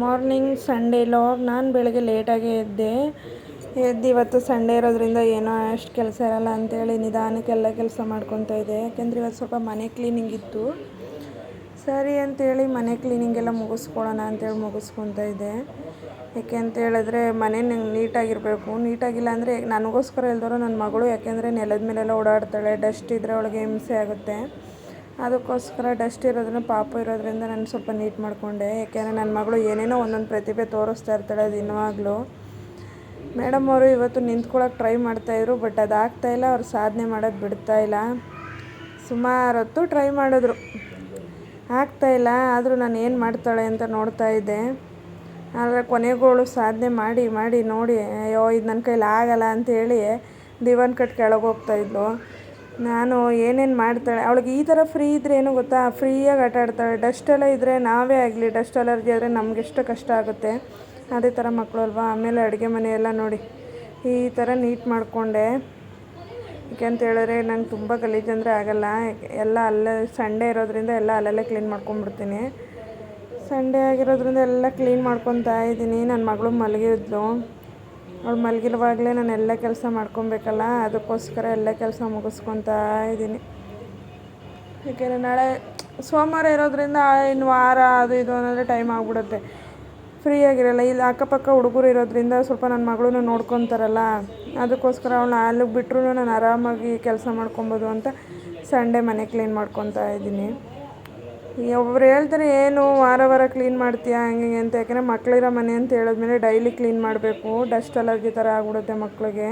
Morning Sunday log ನಾನು ಬೆಳಗ್ಗೆ ಲೇಟಾಗಿ ಎದ್ದೆ. ಎದ್ದು ಇವತ್ತು ಸಂಡೇ ಇರೋದ್ರಿಂದ ಏನೋ ಅಷ್ಟು ಕೆಲಸ ಇರಲ್ಲ ಅಂತೇಳಿ ನಿಧಾನಕ್ಕೆಲ್ಲ ಕೆಲಸ ಮಾಡ್ಕೊತಾ ಇದ್ದೆ. ಯಾಕೆಂದರೆ ಇವತ್ತು ಸ್ವಲ್ಪ ಮನೆ ಕ್ಲೀನಿಂಗ್ ಇತ್ತು. ಸರಿ ಅಂತೇಳಿ ಮನೆ ಕ್ಲೀನಿಂಗ್ ಎಲ್ಲ ಮುಗಿಸ್ಕೊಳ್ಳೋಣ ಅಂತೇಳಿ ಮುಗಿಸ್ಕೊತಾ ಇದ್ದೆ. ಯಾಕೆ ಅಂತ ಹೇಳಿದ್ರೆ ಮನೆ ನೀಟಾಗಿರಬೇಕು. ನೀಟಾಗಿಲ್ಲ ಅಂದರೆ ನನಗೋಸ್ಕರ ಇಲ್ದವರು ನನ್ನ ಮಗಳು ಯಾಕೆಂದರೆ ನೆಲದ ಮೇಲೆಲ್ಲ ಓಡಾಡ್ತಾಳೆ. ಡಸ್ಟ್ ಇದ್ದರೆ ಅವಳಿಗೆ ಹಿಂಸೆ ಆಗುತ್ತೆ. ಅದಕ್ಕೋಸ್ಕರ ಡಸ್ಟ್ ಇರೋದನ್ನು ಪಾಪ ಇರೋದ್ರಿಂದ ನಾನು ಸ್ವಲ್ಪ ನೀಟ್ ಮಾಡಿಕೊಂಡೆ. ಯಾಕೆಂದರೆ ನನ್ನ ಮಗಳು ಏನೇನೋ ಒಂದೊಂದು ಪ್ರತಿಭೆ ತೋರಿಸ್ತಾ ಇರ್ತಾಳೆ ಅದು ಇನ್ನವಾಗಲೂ ಮೇಡಮ್ ಅವರು ಇವತ್ತು ನಿಂತ್ಕೊಳ್ಳೋಕೆ ಟ್ರೈ ಮಾಡ್ತಾಯಿದ್ರು ಬಟ್ ಅದಾಗ್ತಾ ಇಲ್ಲ. ಅವ್ರು ಸಾಧನೆ ಮಾಡೋದು ಬಿಡ್ತಾಯಿಲ್ಲ ಸುಮಾರು ಹೊತ್ತು ಟ್ರೈ ಮಾಡಿದ್ರು. ಆಗ್ತಾಯಿಲ್ಲ ಆದರೂ ನಾನು ಏನು ಮಾಡ್ತಾಳೆ ಅಂತ ನೋಡ್ತಾ ಇದ್ದೆ. ಆದರೆ ಕೊನೆಗೋಳು ಸಾಧನೆ ಮಾಡಿ ಮಾಡಿ ನೋಡಿ, ಅಯ್ಯೋ, ಇದು ನನ್ನ ಕೈಲಿ ಆಗಲ್ಲ ಅಂತೇಳಿ ದಿವಾನ್ ಕಟ್ ಕೆಳಗೆ ಹೋಗ್ತಾಯಿದ್ಲು ನಾನು ಏನೇನು ಮಾಡ್ತಾಳೆ, ಅವಳಿಗೆ ಈ ಥರ ಫ್ರೀ ಇದ್ರೆ ಏನು ಗೊತ್ತಾ? ಫ್ರೀಯಾಗಿ ಆಟ ಆಡ್ತಾಳೆ. ಎಲ್ಲ ಇದ್ದರೆ ನಾವೇ ಆಗಲಿ ಡಸ್ಟ್ ಅಲರ್ಜಿ ಆದರೆ ನಮಗೆಷ್ಟು ಕಷ್ಟ ಆಗುತ್ತೆ? ಅದೇ ಥರ ಮಕ್ಕಳು ಅಲ್ವಾ? ಆಮೇಲೆ ಅಡುಗೆ ಮನೆ ಎಲ್ಲ ನೋಡಿ. ಈ ಥರ ನೀಟ್ ಮಾಡಿಕೊಂಡೆ. ಅಂತ ಹೇಳಿದ್ರೆ ನಂಗೆ ತುಂಬ ಗಲೀಜಂದರೆ ಆಗಲ್ಲ. ಎಲ್ಲ ಅಲ್ಲೇ ಸಂಡೇ ಇರೋದ್ರಿಂದ ಎಲ್ಲ ಅಲ್ಲಲ್ಲೇ ಕ್ಲೀನ್ ಮಾಡ್ಕೊಂಬಿಡ್ತೀನಿ ಸಂಡೇ ಆಗಿರೋದ್ರಿಂದ ಎಲ್ಲ ಕ್ಲೀನ್ ಮಾಡ್ಕೊತಾ ಇದ್ದೀನಿ. ನನ್ನ ಮಗಳು ಮಲಗಿದ್ಲು. ಅವಳು ಮಲಗಿರುವಾಗಲೇ ನಾನು ಎಲ್ಲ ಕೆಲಸ ಮಾಡ್ಕೊಬೇಕಲ್ಲ, ಅದಕ್ಕೋಸ್ಕರ ಎಲ್ಲ ಕೆಲಸ ಮುಗಿಸ್ಕೊತಾ ಇದ್ದೀನಿ. ಯಾಕೆಂದರೆ ನಾಳೆ ಸೋಮವಾರ ಇರೋದ್ರಿಂದ ಇನ್ನು ವಾರ ಅದು ಇದು ಅನ್ನೋದ್ರೆ ಟೈಮ್ ಆಗಿಬಿಡುತ್ತೆ. ಫ್ರೀಯಾಗಿರಲ್ಲ ಇಲ್ಲಿ ಅಕ್ಕಪಕ್ಕ ಹುಡುಗರು ಇರೋದ್ರಿಂದ ಸ್ವಲ್ಪ ನನ್ನ ಮಗಳೂ ನೋಡ್ಕೊತಾರಲ್ಲ, ಅದಕ್ಕೋಸ್ಕರ ಅವಳನ್ನ ಅಲ್ಲಿಗೆ ಬಿಟ್ಟರು ನಾನು ಆರಾಮಾಗಿ ಕೆಲಸ ಮಾಡ್ಕೊಬೋದು ಅಂತ ಸಂಡೇ ಮನೆ ಕ್ಲೀನ್ ಮಾಡ್ಕೊತಾ ಇದ್ದೀನಿ. ಒಬ್ಬರು ಹೇಳ್ತಾರೆ, ಏನು ವಾರ ವಾರ ಕ್ಲೀನ್ ಮಾಡ್ತೀಯಾ ಹಂಗೆ ಹಿಂಗೆ ಅಂತ? ಯಾಕೆಂದರೆ ಮಕ್ಕಳಿರೋ ಮನೆ ಅಂತ ಹೇಳಿದ್ಮೇಲೆ ಡೈಲಿ ಕ್ಲೀನ್ ಮಾಡಬೇಕು. ಡಸ್ಟ್ ಅಲರ್ಜಿ ಥರ ಆಗ್ಬಿಡುತ್ತೆ ಮಕ್ಕಳಿಗೆ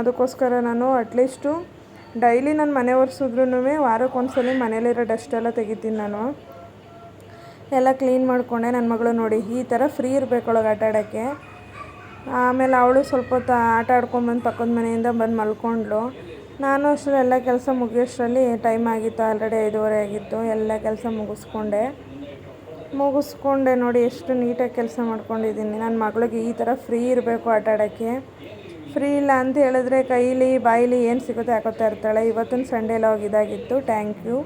ಅದಕ್ಕೋಸ್ಕರ ನಾನು ಅಟ್ಲೀಸ್ಟು ಡೈಲಿ ನಾನು ಮನೆ ಒರೆಸಿದ್ರೂ ವಾರಕ್ಕೊಂದ್ಸಲಿ ಮನೇಲಿರೋ ಡಸ್ಟ್ ಎಲ್ಲ ತೆಗಿತೀನಿ ನಾನು. ಎಲ್ಲ ಕ್ಲೀನ್ ಮಾಡಿಕೊಂಡೆ ನನ್ನ ಮಗಳು ನೋಡಿ. ಈ ಥರ ಫ್ರೀ ಇರಬೇಕು ಒಳಗೆ ಆಟ ಆಡೋಕ್ಕೆ. ಆಮೇಲೆ ಅವಳು ಸ್ವಲ್ಪ ಹೊತ್ತು ಆಟ ಆಡ್ಕೊಂಬಂದು ಪಕ್ಕದ ಮನೆಯಿಂದ ಬಂದು ಮಲ್ಕೊಂಡ್ಳು. ನಾನು ಅಷ್ಟರಲ್ಲಿ ಎಲ್ಲ ಕೆಲಸ ಮುಗಿಯೋಷ್ಟರಲ್ಲಿ ಟೈಮ್ ಆಗಿತ್ತು ಆಲ್ರೆಡಿ ಐದೂವರೆ ಆಗಿತ್ತು, ಎಲ್ಲ ಕೆಲಸ ಮುಗಿಸ್ಕೊಂಡೆ. ಮುಗಿಸ್ಕೊಂಡೆ ನೋಡಿ ಎಷ್ಟು ನೀಟಾಗಿ ಕೆಲಸ ಮಾಡ್ಕೊಂಡಿದ್ದೀನಿ. ನನ್ನ ಮಗಳಿಗೆ ಈ ಥರ ಫ್ರೀ ಇರಬೇಕು ಆಟಾಡೋಕ್ಕೆ ಫ್ರೀ ಇಲ್ಲ ಅಂತ ಹೇಳಿದ್ರೆ ಕೈಲಿ ಬಾಯಿಲಿ ಏನು ಸಿಗುತ್ತೆ ಹಾಕೋತಾ ಇರ್ತಾಳೆ. ಇವತ್ತಿನ ಸಂಡೇಲಿ ಹೋಗಿದ್ದಾಗಿತ್ತು ಥ್ಯಾಂಕ್ ಯು